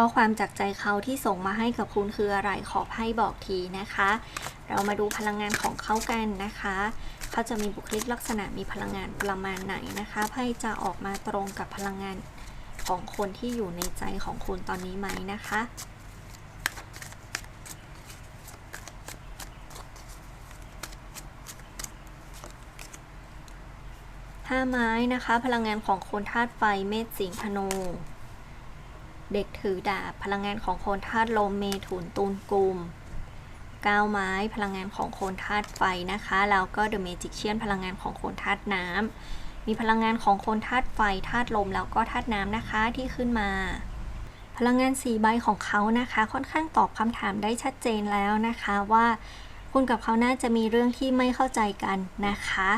ข้อความจากใจเขาที่ส่งมาให้กับคุณคืออะไรขอให้บอกทีนะคะ เรามาดูพลังงานของเขากันนะคะเขาจะมีบุคลิกลักษณะมีพลังงานประมาณไหนนะคะไพ่จะออกมาตรงกับพลังงานของคนที่อยู่ในใจของคุณตอนนี้ไหมนะคะห้าไม้นะคะ พลังงานของคนธาตุไฟเมษสิงห์ธนู เด็กถือดาบพลังงานของคนธาตุลมเมถุนตูนกลุ่มก้าวไม้พลังงานของโคนธาตุไฟนะคะแล้วก็เดอะเมจิกเชียนพลังงานของโคนธาตุน้ำมีพลังงานของโคนธาตุไฟธาตุลมแล้วก็ธาตุน้ำนะคะที่ขึ้นมา พลังงานสีใบของเขานะคะ ค่อนข้างตอบคำถามได้ชัดเจนแล้วนะคะว่า คุณกับเขาน่าจะมีเรื่องที่ไม่เข้าใจกันนะคะ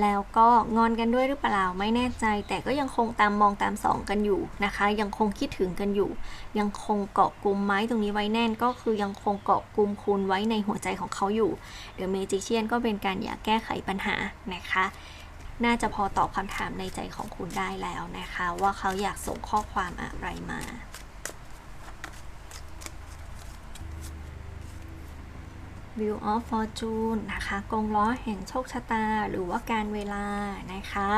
แล้วก็งอนกันด้วยหรือเปล่าไม่แน่ใจ แต่ก็ยังคงตามมองตามสองกันอยู่นะคะ ยังคงคิดถึงกันอยู่ ยังคงเกาะกลุ่มไม้ตรงนี้ไว้แน่นก็คือยังคงเกาะกลุ่มคุณไว้ในหัวใจของเขาอยู่เดอะเมจิเชียนก็เป็นการอยากแก้ไขปัญหานะคะน่าจะพอตอบคำถามในใจของคุณได้แล้วนะคะ ว่าเขาอยากส่งข้อความอะไรมา Wheel of Fortune นะคะกงล้อแห่งโชคชะตาหรือว่าการเวลานะคะ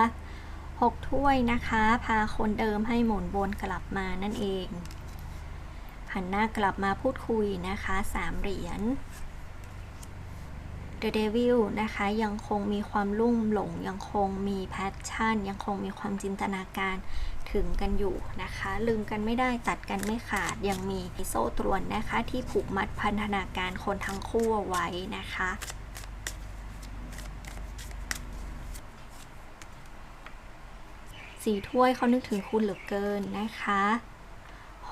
6ถ้วยนะคะ พาคนเดิมให้หมุนวนกลับมานั่นเองหันหน้ากลับมาพูดคุยนะคะ3เหรียญ The Devil นะคะยังคงมีความลุ่มหลง ยังคงมีแพชชั่น ยังคงมีความจินตนาการถึงกันอยู่นะคะ ลืมกันไม่ได้ตัดกันไม่ขาดยังมีโซ่ตรวนนะคะ ที่ผูกมัดพันธนาการคนทั้งคู่ไว้นะคะสีถ้วยเขานึกถึงคุณเหลือเกินนะคะ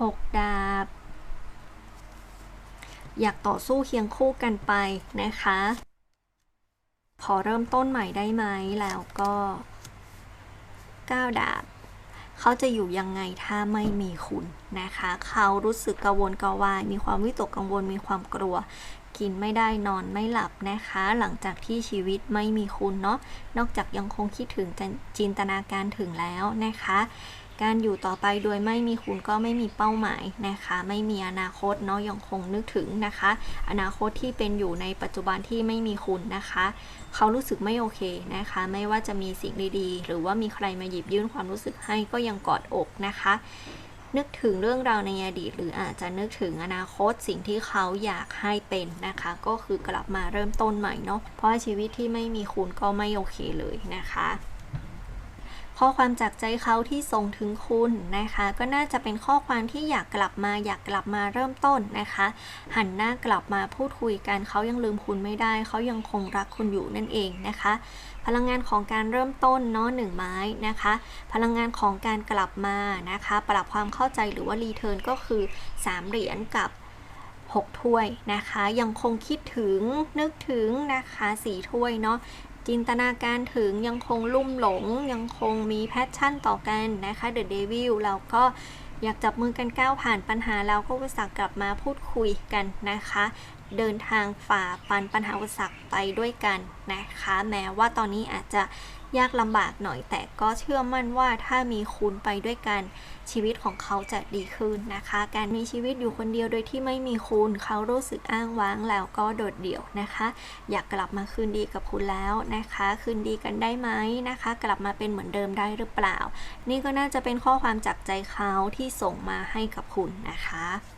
หกดาบ อยากต่อสู้เคียงคู่กันไปนะคะ อเริ่มต้นใหม่ได้ไหมแล้วก็ก้าวดาบเขาจะอยู่ยังไงถ้าไม่มีคุณนะคะ เขารู้สึกกังวลกระวาย มีความวิตกกังวลมีความกลัว กินไม่ได้นอนไม่หลับนะคะ หลังจากที่ชีวิตไม่มีคุณเนาะนอกจากยังคงคิดถึงจินตนาการถึงแล้วนะคะ การอยู่ต่อไปโดยไม่มีคุณก็ไม่มีเป้าหมายนะคะ ไม่มีอนาคตเนาะยังคงนึกถึงนะคะ อนาคตที่เป็นอยู่ในปัจจุบันที่ไม่มีคุณนะคะ เขารู้สึกไม่โอเคนะคะ ไม่ว่าจะมีสิ่งดีๆ หรือว่ามีใครมาหยิบยื่นความรู้สึกให้ก็ยังกอดอกนะคะ นึกถึงเรื่องราวในอดีต หรืออาจจะนึกถึงอนาคตสิ่งที่เขาอยากให้เป็นนะคะ ก็คือกลับมาเริ่มต้นใหม่เนาะเพราะชีวิตที่ไม่มีคุณก็ไม่โอเคเลยนะคะ ข้อความจากใจเขาที่ส่งถึงคุณนะคะ ก็น่าจะเป็นข้อความที่อยากกลับมาอยากกลับมาเริ่มต้นนะคะ หันหน้ากลับมาพูดคุยกันเขายังลืมคุณไม่ได้ เขายังคงรักคุณอยู่นั่นเองนะคะ พลังงานของการเริ่มต้นเนาะหนึ่งไม้นะคะ พลังงานของการกลับมานะคะ ปรับความเข้าใจหรือว่ารีเทิร์นก็คือ 3 เหรียญกับ6ถ้วยนะคะ ยังคงคิดถึงนึกถึงนะคะสี่ถ้วยเนาะ จินตนาการถึงยังคงลุ่มหลง ยังคงมีแพชชั่นต่อกันนะคะเดอะเดวิลเราก็อยากจับมือกันก้าวผ่านปัญหาแล้วก็อุตส่าห์กลับมาพูดคุยกันนะคะเดินทางฝ่าฟันปัญหาอุปสรรคไปด้วยกันนะคะ แม้ว่าตอนนี้อาจจะยากลำบากหน่อย แต่ก็เชื่อมั่นว่าถ้ามีคุณไปด้วยกันชีวิตของเขาจะดีขึ้นนะคะ การมีชีวิตอยู่คนเดียวโดยที่ไม่มีคุณเขารู้สึกอ้างว้างแล้วก็โดดเดี่ยวนะคะ อยากกลับมาคืนดีกับคุณแล้วนะคะ คืนดีกันได้ไหมนะคะ กลับมาเป็นเหมือนเดิมได้หรือเปล่า นี่ก็น่าจะเป็นข้อความจากใจเขาที่ส่งมาให้กับคุณนะคะ